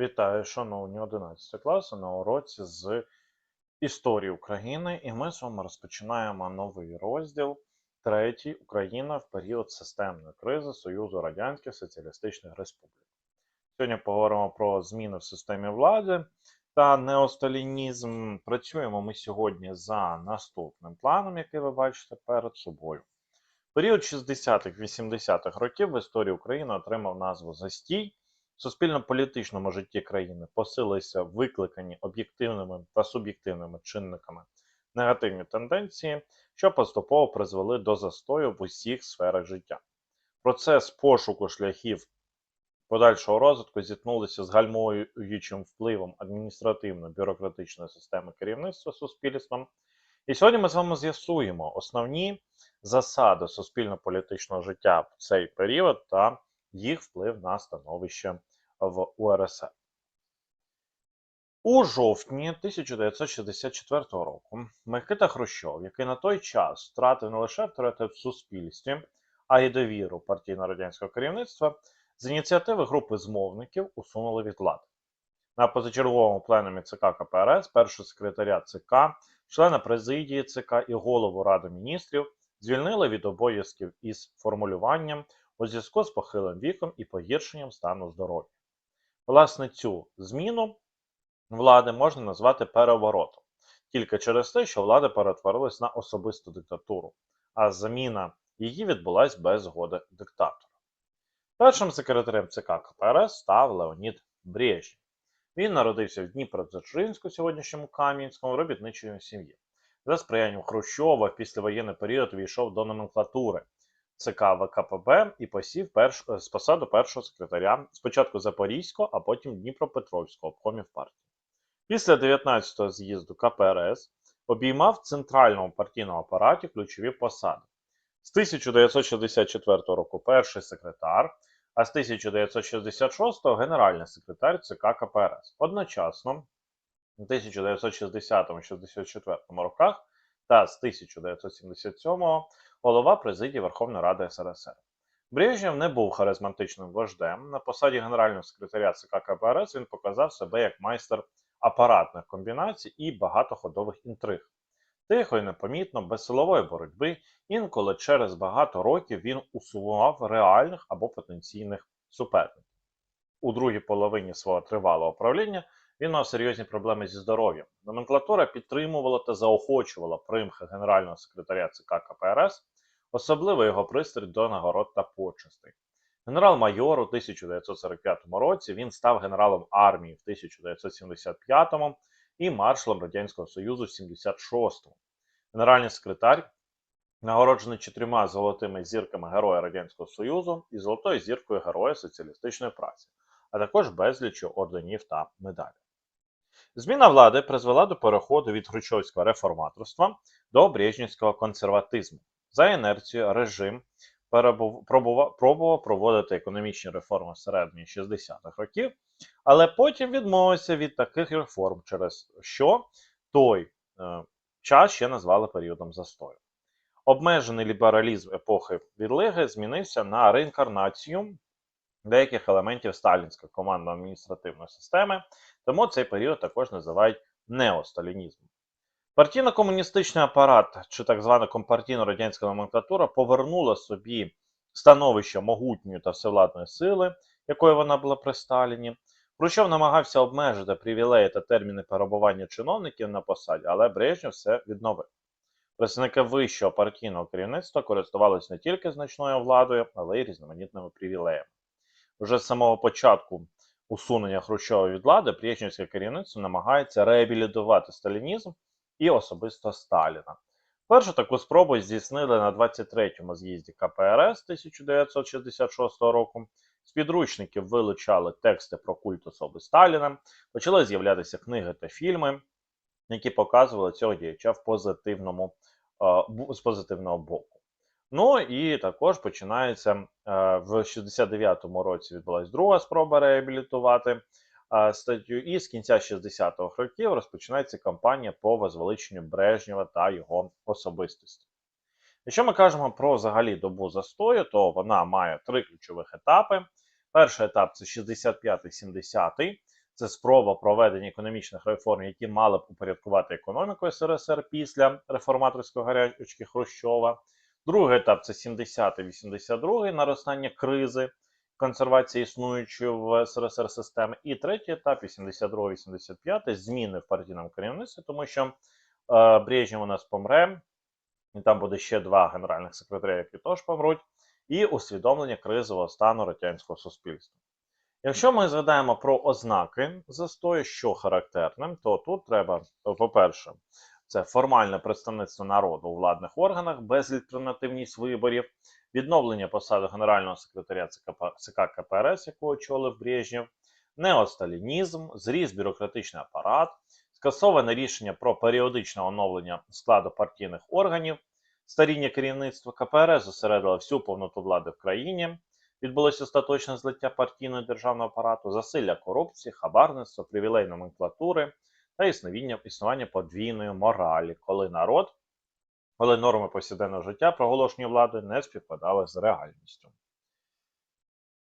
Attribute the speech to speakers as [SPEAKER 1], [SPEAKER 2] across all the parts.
[SPEAKER 1] Вітаю, шановні 11 класи на уроці з історії України, і ми з вами розпочинаємо новий розділ третій Україна в період системної кризи Союзу Радянських Соціалістичних Республік. Сьогодні поговоримо про зміни в системі влади та неосталінізм. Працюємо ми сьогодні за наступним планом, який ви бачите перед собою. Період 60-х-80-х років в історії України отримав назву Застій. Суспільно-політичному житті країни посилилися викликані об'єктивними та суб'єктивними чинниками негативні тенденції, що поступово призвели до застою в усіх сферах життя. Процес пошуку шляхів подальшого розвитку зіткнулися з гальмуючим впливом адміністративно-бюрократичної системи керівництва суспільством. І сьогодні ми з вами з'ясуємо основні засади суспільно-політичного життя в цей період та їх вплив на становище в УРСР. У жовтні 1964 року Микита Хрущов, який на той час втратив не лише авторитет в суспільстві, а й довіру партійно-радянського керівництва, з ініціативи групи змовників усунули від влади. На позачерговому пленумі ЦК КПРС, першого секретаря ЦК, члена президії ЦК і голову Ради міністрів звільнили від обов'язків із формулюванням у зв'язку з похилим віком і погіршенням стану здоров'я. Власне, цю зміну влади можна назвати переворотом, тільки через те, що влада перетворилась на особисту диктатуру, а заміна її відбулась без згоди диктатора. Першим секретарем ЦК КПРС став Леонід Брежнєв. Він народився в Дніпродзержинську, сьогоднішньому Кам'янському, робітничої сім'ї. За сприянням Хрущова в післявоєнний період війшов до номенклатури ЦК ВКПБ і посів перш... з посаду першого секретаря спочатку Запорізького, а потім Дніпропетровського обкомів партії. Після 19-го з'їзду КПРС обіймав в центральному партійному апараті ключові посади. З 1964 року перший секретар, а з 1966 генеральний секретар ЦК КПРС. Одночасно у 1960-64 роках та з 1977-го голова президії Верховної Ради СРСР. Брежнєв не був харизматичним вождем. На посаді генерального секретаря ЦК КПРС він показав себе як майстер апаратних комбінацій і багатоходових інтриг. Тихо і непомітно, без силової боротьби, інколи через багато років він усував реальних або потенційних суперників. У другій половині свого тривалого правління він мав серйозні проблеми зі здоров'ям. Номенклатура підтримувала та заохочувала примхи генерального секретаря ЦК КПРС, особливо його пристрій до нагород та почестей. Генерал-майор у 1945 році він став генералом армії в 1975 і маршалом Радянського Союзу в 76-му. Генеральний секретар нагороджений чотирма золотими зірками Героя Радянського Союзу і золотою зіркою Героя соціалістичної праці, а також безлічю орденів та медалей. Зміна влади призвела до переходу від хрущовського реформаторства до брежнівського консерватизму. За інерцією режим пробував, проводити економічні реформи всередині 60-х років, але потім відмовився від таких реформ, через що той е, час ще назвали періодом застою. Обмежений лібералізм епохи відлиги змінився на реінкарнацію деяких елементів сталінської командно-адміністративної системи, тому цей період також називають неосталінізмом. Партійно-комуністичний апарат, чи так звана компартійно-радянська номенклатура, повернула собі становище могутньої та всевладної сили, якою вона була при Сталіні. Хрущов намагався обмежити привілеї та терміни перебування чиновників на посаді, але Брежнєв все відновив. Представники вищого партійного керівництва користувалися не тільки значною владою, але й різноманітними привілеями. Уже з самого початку усунення Хрущова від влади Брежнівське керівництво намагається реабілітувати сталінізм і особисто Сталіна. Першу таку спробу здійснили на 23-му з'їзді КПРС 1966 року. З підручників вилучали тексти про культ особи Сталіна, почали з'являтися книги та фільми, які показували цього діяча в позитивному, з позитивного боку. Ну і також починається в 69-му році відбулася друга спроба реабілітувати статтю, і з кінця 60-х років розпочинається кампанія по возвеличенню Брежнєва та його особистості. Якщо ми кажемо про взагалі добу застою, то вона має три ключових етапи. Перший етап це 65-70. це спроба проведення економічних реформ, які мали б упорядкувати економіку СРСР після реформаторської гарячки Хрущова. Другий етап це 70-82 наростання кризи, консервація існуючої в СРСР системи. І третій етап 82-85 зміни в партійному керівництві, тому що е, Брежнєв у нас помре, і там буде ще два генеральних секретаря, які теж помруть, і усвідомлення кризового стану радянського суспільства. Якщо ми згадаємо про ознаки застою, що характерним, то тут треба, по-перше, це формальне представництво народу у владних органах, безальтернативність виборів, відновлення посади генерального секретаря ЦК, КПРС, якого очолив Брежнєв, неосталінізм, зріс бюрократичний апарат, скасоване рішення про періодичне оновлення складу партійних органів, старіння керівництва КПРС зосередило всю повноту влади в країні. Відбулося остаточне злиття партійного державного апарату, засилля корупції, хабарництва, привілей номенклатури та існування, існування подвійної моралі, коли народ, коли норми повсякденного життя проголошені влади не співпадали з реальністю.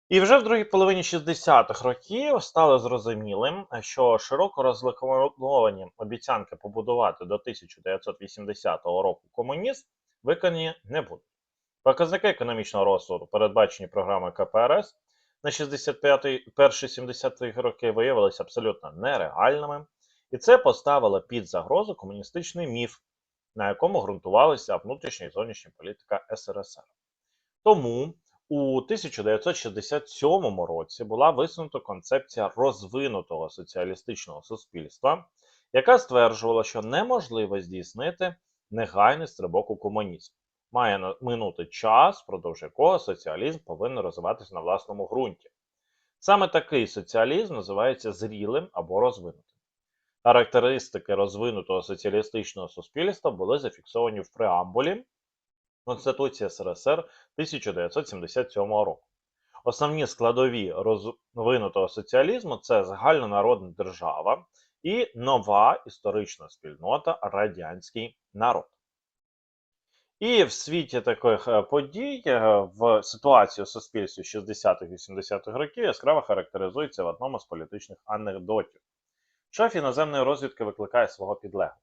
[SPEAKER 1] І вже в другій половині 60-х років стало зрозумілим, що широко розрекламовані обіцянки побудувати до 1980 року комунізм виконані не будуть. Показники економічного росту, передбачені програмою КПРС на 65-70 роки, виявилися абсолютно нереальними, і це поставило під загрозу комуністичний міф, на якому ґрунтувалася внутрішня і зовнішня політика СРСР. Тому у 1967 році була висунута концепція розвинутого соціалістичного суспільства, яка стверджувала, що неможливо здійснити негайний стрибок у комунізм має минути час, впродовж якого соціалізм повинен розвиватися на власному ґрунті. Саме такий соціалізм називається зрілим або розвинутим. Характеристики розвинутого соціалістичного суспільства були зафіксовані в преамбулі Конституції СРСР 1977 року. Основні складові розвинутого соціалізму це загальнонародна держава і нова історична спільнота радянський народ. І в світі таких е, подій е, в ситуації у суспільстві 60-х-80-х років яскраво характеризується в одному з політичних анекдотів. Шеф іноземної розвідки викликає свого підлеглого.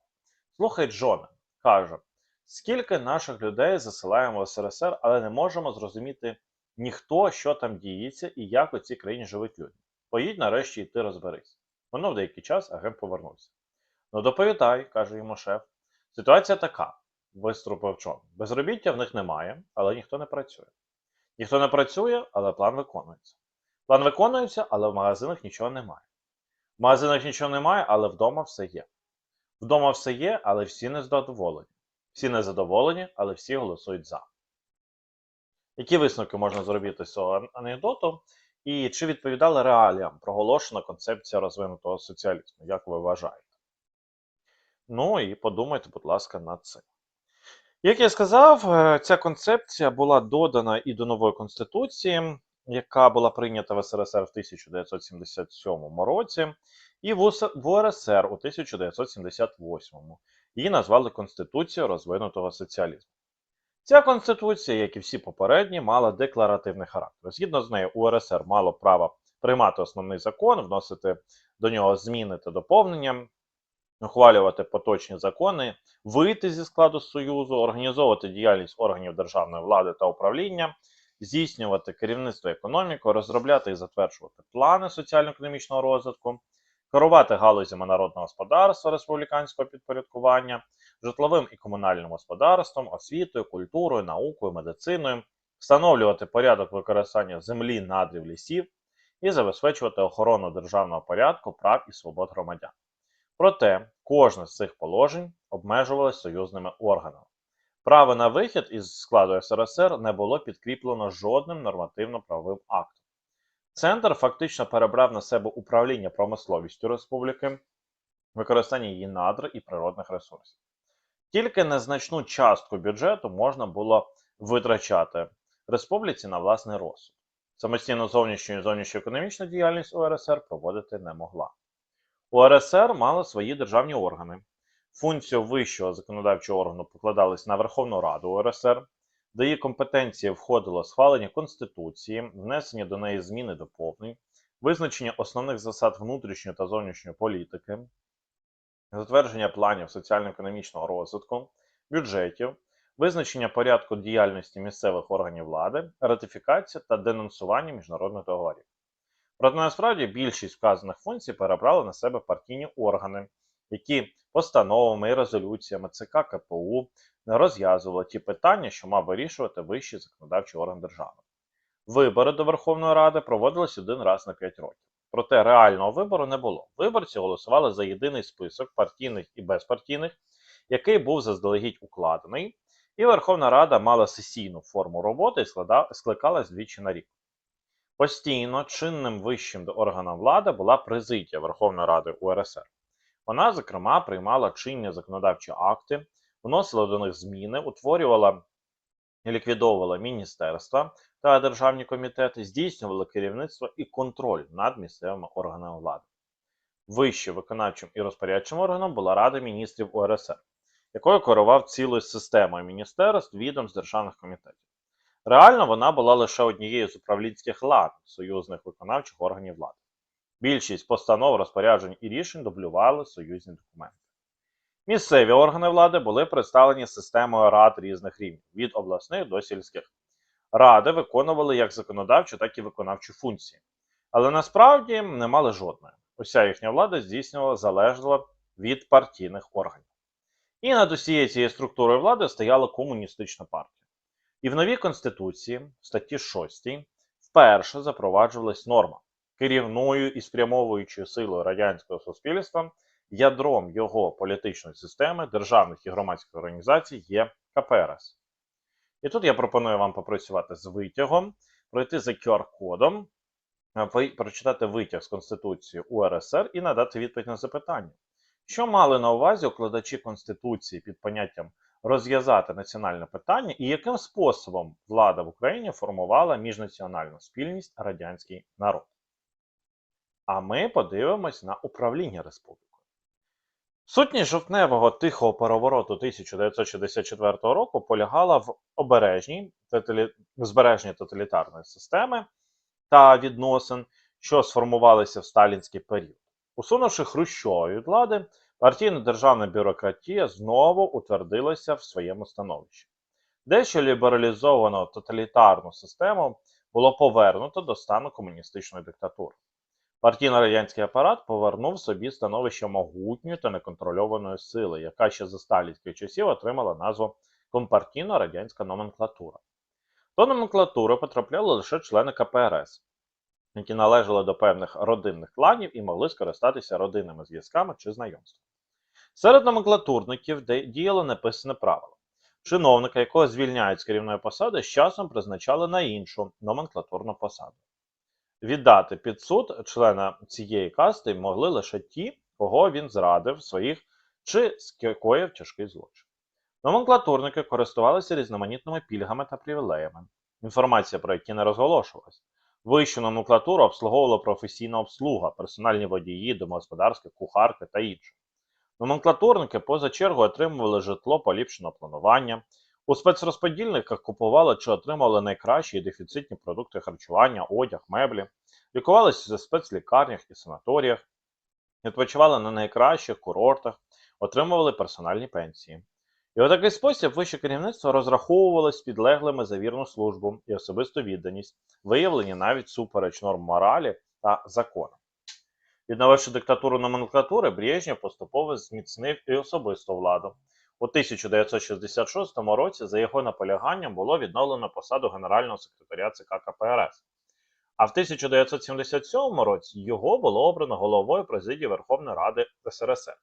[SPEAKER 1] Слухай, Джоне, каже, скільки наших людей засилаємо в СРСР, але не можемо зрозуміти ніхто, що там діється і як у цій країні живуть люди. Поїдь нарешті і ти розберись. Минув деякий час, агент повернувся. Ну, доповідай, каже йому шеф. Ситуація така виструпив чон. Безробіття в них немає, але ніхто не працює. Ніхто не працює, але план виконується. План виконується, але в магазинах нічого немає. Магазинах нічого немає, але вдома все є. Вдома все є, але всі не задоволені. Всі не задоволені, але всі голосують за. Які висновки можна зробити з цього анекдоту? І чи відповідали реаліям проголошена концепція розвинутого соціалізму? Як ви вважаєте? Ну і подумайте, будь ласка, над цим. Як я сказав, е, ця концепція була додана і до нової конституції, яка була прийнята в СРСР в 1977 році, і в УРСР у 1978. Її назвали Конституцією розвинутого соціалізму. Ця конституція, як і всі попередні, мала декларативний характер. Згідно з нею, УРСР мало право приймати основний закон, вносити до нього зміни та доповнення, ухвалювати поточні закони, вийти зі складу Союзу, організовувати діяльність органів державної влади та управління, здійснювати керівництво економікою, розробляти і затверджувати плани соціально-економічного розвитку, керувати галузями народного господарства республіканського підпорядкування, житловим і комунальним господарством, освітою, культурою, наукою, медициною, встановлювати порядок використання землі, надрів, лісів і забезпечувати охорону державного порядку, прав і свобод громадян. Проте кожне з цих положень обмежувалось союзними органами. Право на вихід із складу СРСР не було підкріплено жодним нормативно-правовим актом. Центр фактично перебрав на себе управління промисловістю республіки, використання її надр і природних ресурсів. Тільки незначну частку бюджету можна було витрачати республіці на власний розсуд. Самостійно зовнішню і зовнішньоекономічну діяльність УРСР проводити не могла. УРСР мала свої державні органи. Функцію вищого законодавчого органу покладались на Верховну Раду УРСР, до її компетенції входило схвалення Конституції, внесення до неї зміни доповнень, визначення основних засад внутрішньої та зовнішньої політики, затвердження планів соціально-економічного розвитку, бюджетів, визначення порядку діяльності місцевих органів влади, ратифікація та денонсування міжнародних договорів. Проте насправді більшість вказаних функцій перебрали на себе партійні органи, які постановами і резолюціями ЦК КПУ розв'язували ті питання, що мав вирішувати вищий законодавчий орган держави. Вибори до Верховної Ради проводились один раз на 5 років. Проте реального вибору не було. Виборці голосували за єдиний список партійних і безпартійних, який був заздалегідь укладений, і Верховна Рада мала сесійну форму роботи і скликалась двічі на рік. Постійно чинним вищим органом влади була президія Верховної Ради УРСР. Вона, зокрема, приймала чинні законодавчі акти, вносила до них зміни, утворювала і ліквідовувала міністерства та державні комітети, здійснювала керівництво і контроль над місцевими органами влади. Вищим виконавчим і розпорядчим органом була Рада міністрів УРСР, якою керував цілою системою міністерств, відомств державних комітетів. Реально вона була лише однією з управлінських лад союзних виконавчих органів влади. Більшість постанов, розпоряджень і рішень дублювали союзні документи. Місцеві органи влади були представлені системою рад різних рівнів від обласних до сільських. Ради виконували як законодавчу, так і виконавчу функції, але насправді не мали жодної. Уся їхня влада здійснювала залежно від партійних органів. І над усією цією структурою влади стояла комуністична партія. І в новій конституції, статті 6, вперше запроваджувалась норма керівною і спрямовуючою силою радянського суспільства, ядром його політичної системи, державних і громадських організацій є КПРС. І тут я пропоную вам попрацювати з витягом, пройти за QR-кодом, е, прочитати витяг з Конституції УРСР і надати відповідь на запитання. Що мали на увазі укладачі Конституції під поняттям розв'язати національне питання і яким способом влада в Україні формувала міжнаціональну спільність радянський народ? А ми подивимось на управління республікою. Сутність жовтневого тихого перевороту 1964 року полягала в обережній тоталі... збереженні тоталітарної системи та відносин, що сформувалися в сталінський період. Усунувши Хрущова від влади, партійно-державна бюрократія знову утвердилася в своєму становищі. Дещо лібералізовану тоталітарну систему було повернуто до стану комуністичної диктатури. Партійно-радянський апарат повернув собі становище могутньої та неконтрольованої сили, яка ще за сталінських часів отримала назву компартійно-радянська номенклатура. До номенклатури потрапляли лише члени КПРС, які належали до певних родинних кланів і могли скористатися родинними зв'язками чи знайомством. Серед номенклатурників діяло неписане правило. Чиновника, якого звільняють з керівної посади, з часом призначали на іншу номенклатурну посаду. Віддати під суд члена цієї касти могли лише ті, кого він зрадив своїх чи скоїв тяжкий злочин. Номенклатурники користувалися різноманітними пільгами та привілеями, інформація про які не розголошувалась. Вищу номенклатуру обслуговувала професійна обслуга, персональні водії, домогосподарські, кухарки та інше. Номенклатурники поза чергою отримували житло поліпшеного планування. У спецрозподільниках купували чи отримували найкращі і дефіцитні продукти харчування, одяг, меблі, лікувалися в спецлікарнях і санаторіях, відпочивали на найкращих курортах, отримували персональні пенсії. І у такий спосіб вище керівництво розраховувалось підлеглими за вірну службу і особисту відданість, виявлені навіть супереч норм моралі та закону. Відновивши диктатуру номенклатури, Брежнєв поступово зміцнив і особисту владу. У 1966 році за його наполяганням було відновлено посаду генерального секретаря ЦК КПРС. А в 1977 році його було обрано головою президії Верховної Ради СРСР.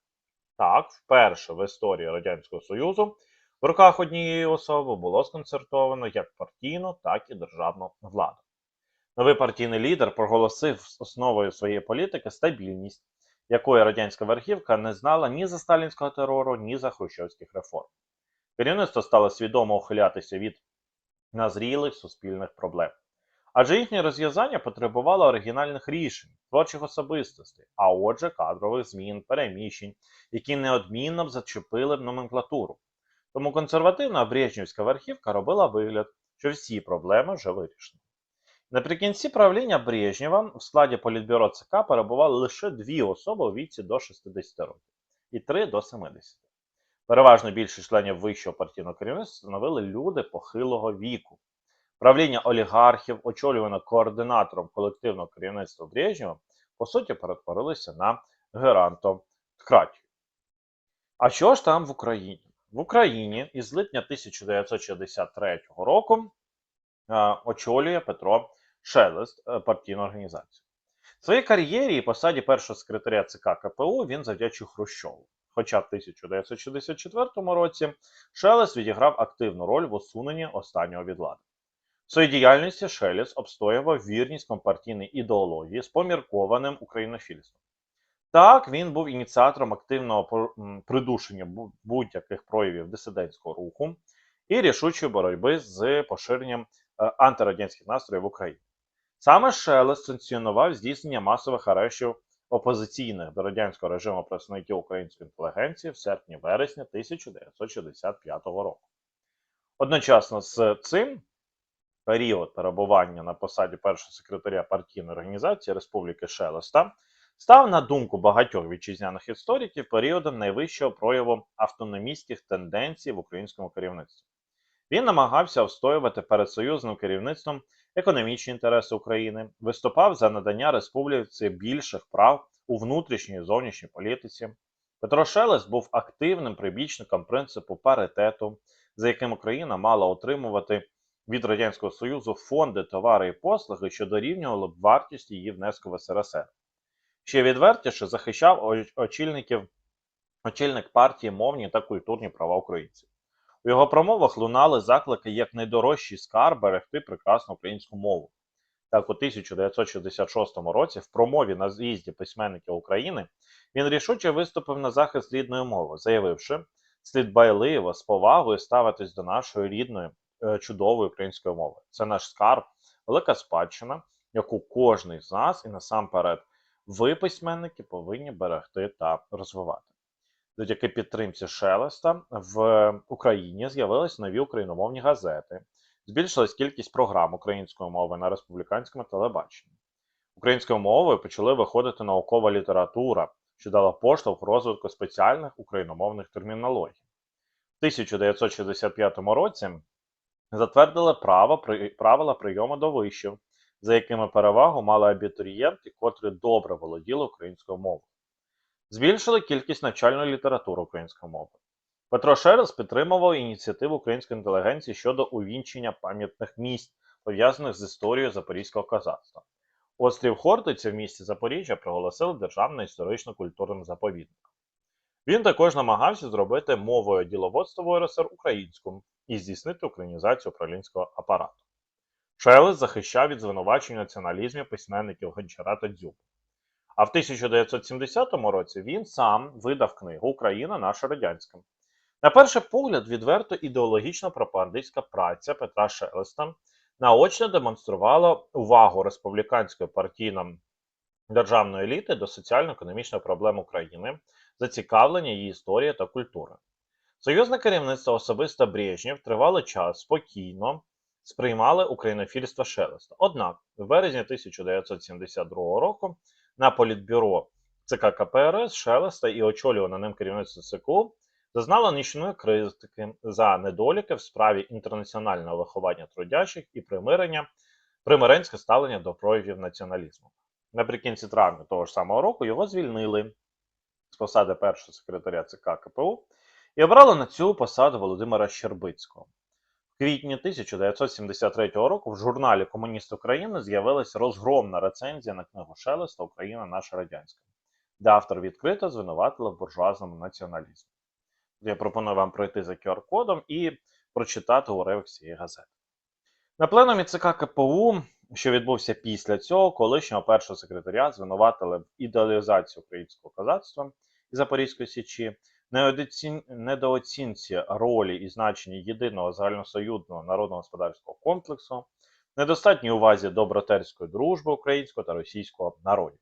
[SPEAKER 1] Так, вперше в історії Радянського Союзу в руках однієї особи було сконцертовано як партійну, так і державну владу. Новий партійний лідер проголосив основою своєї політики стабільність, якої радянська верхівка не знала ні за сталінського терору, ні за хрущовських реформ. Керівництво стало свідомо ухилятися від назрілих суспільних проблем. Адже їхнє розв'язання потребувало оригінальних рішень, творчих особистостей, а отже, кадрових змін, переміщень, які неодмінно б зачепили б номенклатуру. Тому консервативна брежнівська верхівка робила вигляд, що всі проблеми вже вирішені. Наприкінці правління Брежнєва в складі політбюро ЦК перебували лише дві особи у віці до 60 років і три до 70. Переважно більшість членів вищого партійного керівництва становили люди похилого віку. Правління олігархів, очолюване координатором колективного керівництва Брежнєва, по суті, перетворилися на герантократію. А що ж там в Україні? В Україні із липня 1963 року е, очолює Петро Шелест е, партійну організацію. Своїй кар'єрі і посаді першого секретаря ЦК КПУ він завдячує Хрущову. Хоча в 1964 році Шелест відіграв активну роль в усуненні останнього від влади. В своїй діяльності Шелест обстоював вірність компартійної ідеології з поміркованим українофільством. Так, він був ініціатором активного придушення будь-яких проявів дисидентського руху і рішучої боротьби з поширенням е, антирадянських настроїв в Україні. Саме Шелест санкціонував здійснення масових арештів опозиційних до радянського режиму представників української інтелігенції в серпні-вересні 1965 року. Одночасно з цим період перебування на посаді першого секретаря партійної організації Республіки Шелеста став, на думку багатьох вітчизняних істориків, періодом найвищого прояву автономістських тенденцій в українському керівництві. Він намагався встоювати перед союзним керівництвом економічні інтереси України, виступав за надання республіці більших прав у внутрішній і зовнішній політиці. Петро Шелест був активним прибічником принципу паритету, за яким Україна мала отримувати від Радянського Союзу фонди, товари і послуги, що дорівнювали б вартість її внеску в СРСР. Ще відвертіше захищав очільників, очільник партії мовні та культурні права українців. У його промовах лунали заклики як найдорожчий скарб берегти прекрасну українську мову. Так, у 1966 році, в промові на з'їзді письменників України, він рішуче виступив на захист рідної мови, заявивши, слід байливо з повагою ставитись до нашої рідної е, чудової української мови. Це наш скарб, велика спадщина, яку кожний з нас і насамперед ви, письменники, повинні берегти та розвивати. Завдяки підтримці Шелеста в Україні з'явились нові україномовні газети, збільшилась кількість програм української мови на республіканському телебаченні. Українською мовою почали виходити наукова література, що дала поштовх розвитку спеціальних україномовних термінологій. В 1965 році затвердили право, правила прийому до вишів, за якими перевагу мали абітурієнти, котрі добре володіли українською мовою. Збільшили кількість навчальної літератури української мови. Петро Шерес підтримував ініціативу української інтелігенції щодо увінчення пам'ятних місць, пов'язаних з історією Запорізького козацтва. Острів Хортиця в місті Запоріжжя проголосили державним історично-культурним заповідником. Він також намагався зробити мовою діловодства в УРСР українською і здійснити українізацію управлінського апарату. Шелест захищав від звинувачень у націоналізмі письменників Гончара та Дзюб. А в 1970 році він сам видав книгу Україна наша радянська. На перший погляд, відверто ідеологічно пропагандистська праця Петра Шелеста наочно демонструвала увагу республіканської партійної державної еліти до соціально-економічних проблем України, зацікавлення її історії та культури. Союзне керівництво особисто Брежнєв тривалий час спокійно сприймали українофільство Шелеста. Однак, в березні 1972 року на політбюро ЦК КПРС Шелеста і очолюване ним керівництво ЦКУ зазнало нічної критики за недоліки в справі інтернаціонального виховання трудящих і примирення, примиренське ставлення до проявів націоналізму. Наприкінці травня того ж самого року його звільнили з посади першого секретаря ЦК КПУ і обрали на цю посаду Володимира Щербицького. Квітні 1973 року в журналі Комуніст України з'явилась розгромна рецензія на книгу Шелеста Україна наша радянська, де автор відкрито звинуватили в буржуазному націоналізмі. Я пропоную вам пройти за QR-кодом і прочитати уривок цієї газети. На пленумі ЦК КПУ, що відбувся після цього, колишнього першого секретаря звинуватили в ідеалізації українського козацтва і Запорізької січі, недооцінці ролі і значення єдиного загальносоюзного народно-господарського комплексу, недостатній увазі до братерської дружби українського та російського народів.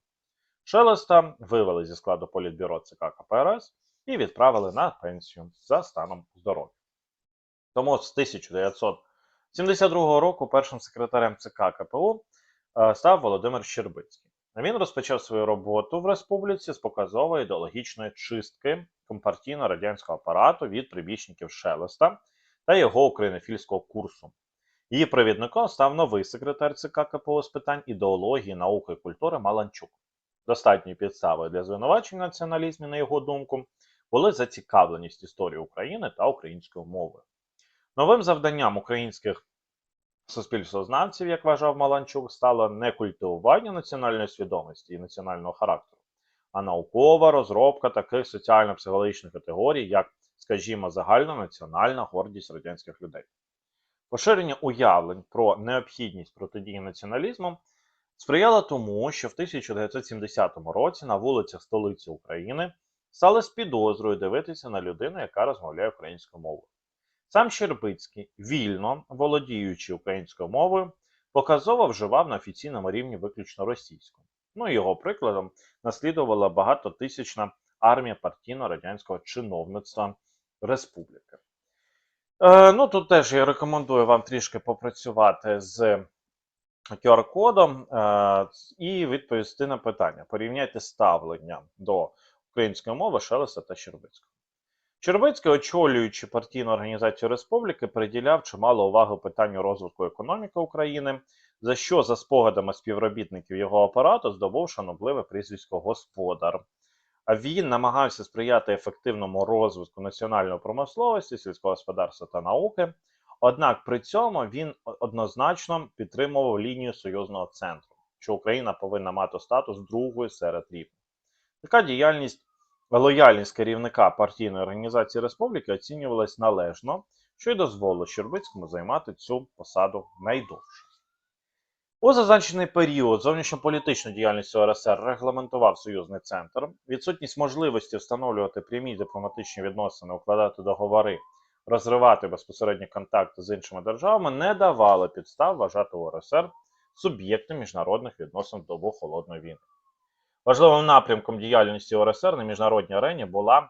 [SPEAKER 1] Шелеста вивели зі складу політбюро ЦК КПРС і відправили на пенсію за станом здоров'я. Тому з 1972 року першим секретарем ЦК КПУ е, став Володимир Щербицький. Він розпочав свою роботу в республіці з показової ідеологічної чистки компартійно-радянського апарату від прибічників Шелеста та його українофільського курсу. Її провідником став новий секретар ЦК КПУ з питань ідеології, науки і культури Маланчук. Достатньою підставою для звинувачень націоналізмі, на його думку, були зацікавленість історії України та української мови. Новим завданням українських суспільствознавців, як вважав Маланчук, стало не культивування національної свідомості і національного характеру, а наукова розробка таких соціально-психологічних категорій, як, скажімо, загальнонаціональна гордість радянських людей. Поширення уявлень про необхідність протидії націоналізму сприяло тому, що в 1970 році на вулицях столиці України стали з підозрою дивитися на людину, яка розмовляє українською мовою. Сам Щербицький, вільно володіючи українською мовою, показово вживав на офіційному рівні виключно російську. Ну і його прикладом наслідувала багатотисячна армія партійно-радянського чиновництва республіки. Е, ну тут теж я рекомендую вам трішки попрацювати з QR-кодом е, і відповісти на питання. Порівняйте ставлення до української мови Шелеста та Щербицького. Щербицький, очолюючи партійну організацію республіки, приділяв чимало уваги питанню розвитку економіки України, за що, за спогадами співробітників його апарату, здобув шанобливе прізвисько господар. А він намагався сприяти ефективному розвитку національної промисловості, сільського господарства та науки. Однак при цьому він однозначно підтримував лінію союзного центру, що Україна повинна мати статус другої серед рівних. Така діяльність, лояльність керівника партійної організації республіки оцінювалась належно, що й дозволило Щербицькому займати цю посаду найдовше. У зазначений період зовнішньополітичну діяльність УРСР регламентував союзний центр. Відсутність можливості встановлювати прямі дипломатичні відносини, укладати договори, розривати безпосередні контакти з іншими державами не давали підстав вважати УРСР суб'єктом міжнародних відносин в добу холодної війни. Важливим напрямком діяльності УРСР на міжнародній арені була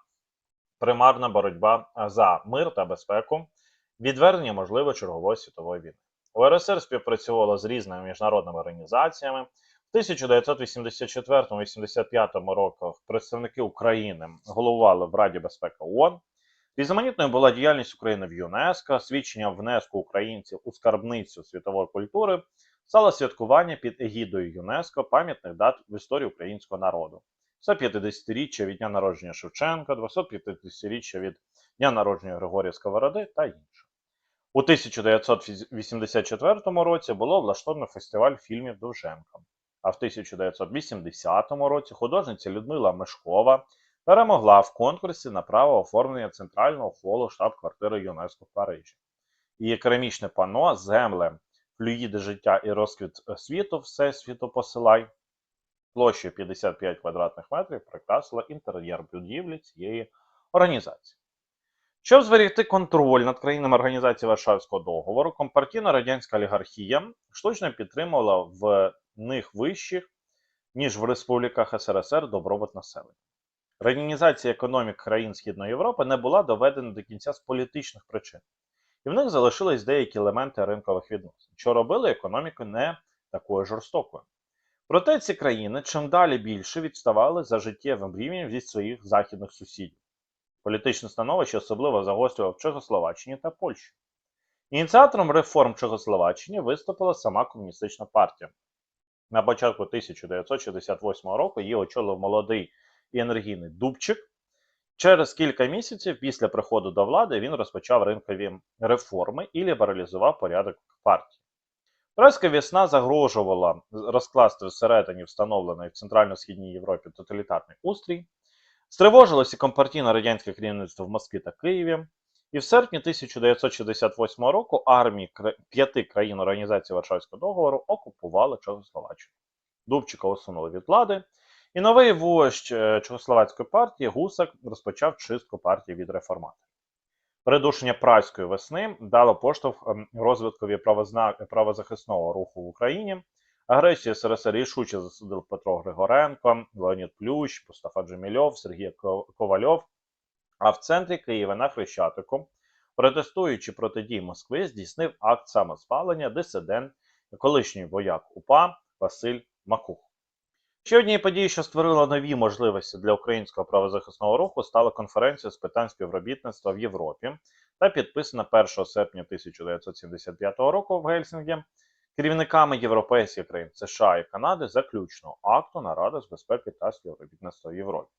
[SPEAKER 1] примарна боротьба за мир та безпеку, відвернення можливо чергової світової війни. УРСР співпрацювала з різними міжнародними організаціями. В 1984-85 роках представники України головували в Раді безпеки ООН. Різноманітною була діяльність України в ЮНЕСКО, свідчення внеску українців у скарбницю світової культури стало святкування під егідою ЮНЕСКО пам'ятних дат в історії українського народу. Це 50-річчя від дня народження Шевченка, 250-річчя від дня народження Григорія Сковороди та інше. У 1984 році було влаштовано фестиваль фільмів Довженка. А в 1980 році художниця Людмила Мешкова перемогла в конкурсі на право оформлення центрального холу штаб-квартири ЮНЕСКО в Парижі. Її керамічне пано Земле, флюїди життя і розквіт світу, Всесвіту посилай площею 55 квадратних метрів прикрасила інтер'єр будівлі цієї організації. Щоб зберегти контроль над країнами організації Варшавського договору, компартійна радянська олігархія штучно підтримувала в них вищих, ніж в республіках СРСР добробут населення. Реорганізація економік країн Східної Європи не була доведена до кінця з політичних причин, і в них залишились деякі елементи ринкових відносин, що робили економіку не такою жорстокою. Проте ці країни чим далі більше відставали за життєвим рівнем від своїх західних сусідів. Політичне становище особливо загострював Чехословаччині та Польщі. Ініціатором реформ Чехословаччині виступила сама комуністична партія. На початку 1968 року її очолив молодий і енергійний Дубчик. Через кілька місяців після приходу до влади він розпочав ринкові реформи і лібералізував порядок партії. Турецька весна загрожувала розкласти всередині встановлений в Центрально-Східній Європі тоталітарний устрій. Стривожилося компартійне радянське керівництво в Москві та Києві, і в серпні 1968 року армії п'яти країн Організації Варшавського договору окупували Чехословаччину. Дубчика усунули від влади, і новий вождь Чехословацької партії Гусак розпочав чистку партії від реформаторів. Придушення праської весни дало поштовх розвиткові правозахисного руху в Україні. Агресію СРСР рішуче засудив Петро Григоренко, Леонід Плющ, Мустафа Джемільов, Сергій Ковальов. А в центрі Києва на Хрещатику, протестуючи проти дій Москви, здійснив акт самоспалення дисидент, колишній вояк УПА Василь Макух. Ще однією подією, що створила нові можливості для українського правозахисного руху, стала конференція з питань співробітництва в Європі та підписана 1 серпня 1975 року в Гельсінгі керівниками європейських країн США і Канади заключного акту на Раду з безпеки та співробітництва в Європі.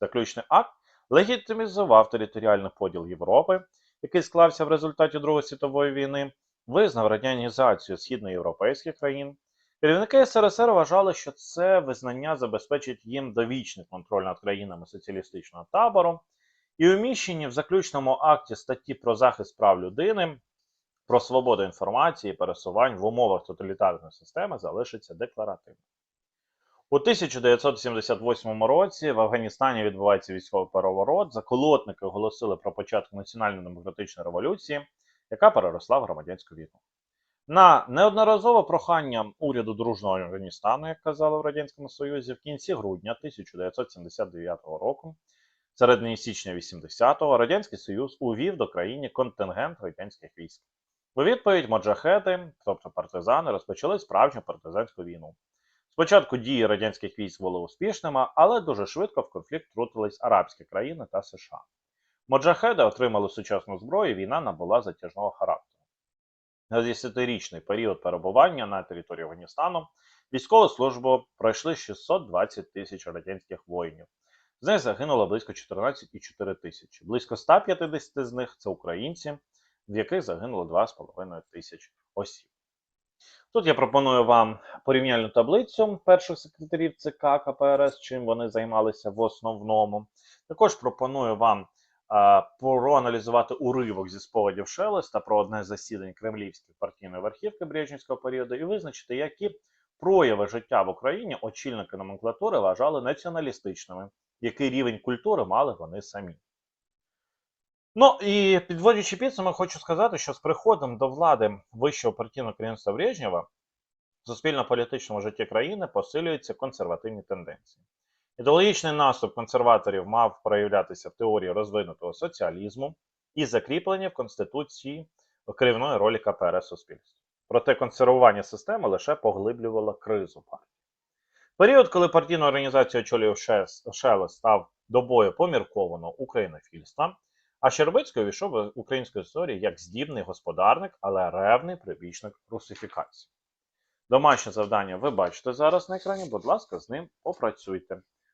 [SPEAKER 1] Заключний акт легітимізував територіальний поділ Європи, який склався в результаті Другої світової війни, визнав радянізацію східноєвропейських країн. Керівники СРСР вважали, що це визнання забезпечить їм довічний контроль над країнами соціалістичного табору, і уміщені в заключному акті статті про захист прав людини, про свободу інформації і пересувань в умовах тоталітарної системи залишиться декларативним. У 1978 році в Афганістані відбувається військовий переворот. Заколотники оголосили про початок національно-демократичної революції, яка переросла в громадянську війну. На неодноразове прохання уряду дружного Афганістану, як казали в Радянському Союзі, в кінці грудня 1979 року, середині січня 80-го, Радянський Союз увів до країни контингент радянських військ. У відповідь моджахеди, тобто партизани, розпочали справжню партизанську війну. Спочатку дії радянських військ були успішними, але дуже швидко в конфлікт втрутились арабські країни та США. Моджахеди отримали сучасну зброю, війна набула затяжного характеру. На 10-річний період перебування на території Афганістану військову службу пройшли 620 тисяч радянських воїнів. З них загинуло близько 14,4 тисячі. Близько 150 з них це українці, в яких загинуло 2,5 тисяч осіб. Тут я пропоную вам порівняльну таблицю перших секретарів ЦК КПРС, чим вони займалися в основному. Також пропоную вам проаналізувати уривок зі спогадів Шелеста про одне з засідань Кремлівської партійної верхівки Брежнівського періоду і визначити, які прояви життя в Україні очільники номенклатури вважали націоналістичними, який рівень культури мали вони самі. Ну і підводячи підсумок, хочу сказати, що з приходом до влади вищого партійного керівництва Брежнєва в суспільно-політичному житті країни посилюються консервативні тенденції. Ідеологічний наступ консерваторів мав проявлятися в теорії розвинутого соціалізму і закріплення в Конституції керівної ролі КПРС суспільства. Проте консервування системи лише поглиблювало кризу партії. Період, коли партійну організацію очолював Шелес, став добою поміркованого українофільства, а Щербицький увійшов в українську історію як здібний господарник, але ревний прибічник русифікації. Домашнє завдання ви бачите зараз на екрані. Будь ласка, з ним попрацюйте.